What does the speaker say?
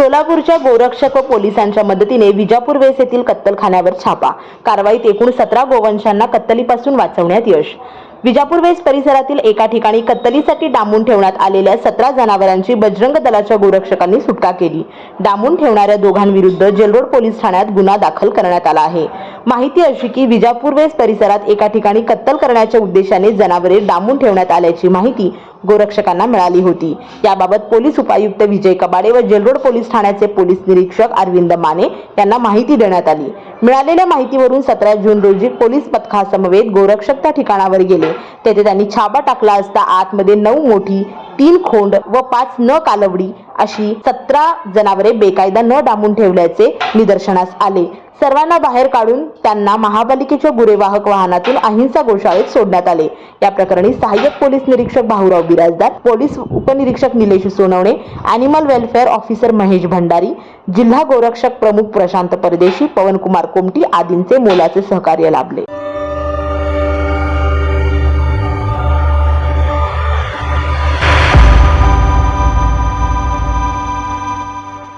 सोलापूरच्या गोरक्षक व पोलिसांच्या मदतीने विजापूर वेस येथील कत्तलखान्यावर छापा. कारवाईत एकूण सतरा गोवंशांना कत्तलीपासून वाचवण्यात यश. विजापूर वेस परिसरातील एका ठिकाणी कत्तलीसाठी डांबून ठेवण्यात आलेल्या सतरा जनावरांची बजरंग दलाच्या गोरक्षकांनी सुटका केली. डांबून ठेवणाऱ्या दोघांविरुद्ध जेलरोड पोलीस ठाण्यात गुन्हा दाखल करण्यात आला आहे. माहिती अशी की विजापूर वेस परिसरात एका ठिकाणी कत्तल करण्याच्या उद्देशाने जनावरे डांबून ठेवण्यात आल्याची माहिती गोरक्षकांना मिळाली होती. याबाबत पोलीस उपायुक्त विजय कबाडे व जेलरोड पोलीस ठाण्याचे पोलीस निरीक्षक अरविंद माने यांना माहिती देण्यात आली. मिळालेल्या माहितीवरून सतरा जून रोजी पोलीस पथकासमवेत गोरक्षक त्या ठिकाणावर गेले. तेथे त्यांनी छाबा टाकला असता आतमध्ये नऊ मोठी तीन खोंड व पाच न कालवडी अशी सतरा जनावरे बेकायदा न डांबून ठेवल्याचे निदर्शनास आले. सर्वांना बाहेर काढून त्यांना महापालिकेच्या गुरेवाहक वाहनातून अहिंसा गोशाळेत सोडण्यात आले. या प्रकरणी सहाय्यक पोलीस निरीक्षक भाऊराव बिराजदार पोलीस उपनिरीक्षक Nilesh Sonawane animal welfare officer Mahesh Bhandari जिल्हा गोरक्षक प्रमुख प्रशांत परदेशी पवनकुमार कोमटी आदींचे मोलाचे सहकार्य लाभले.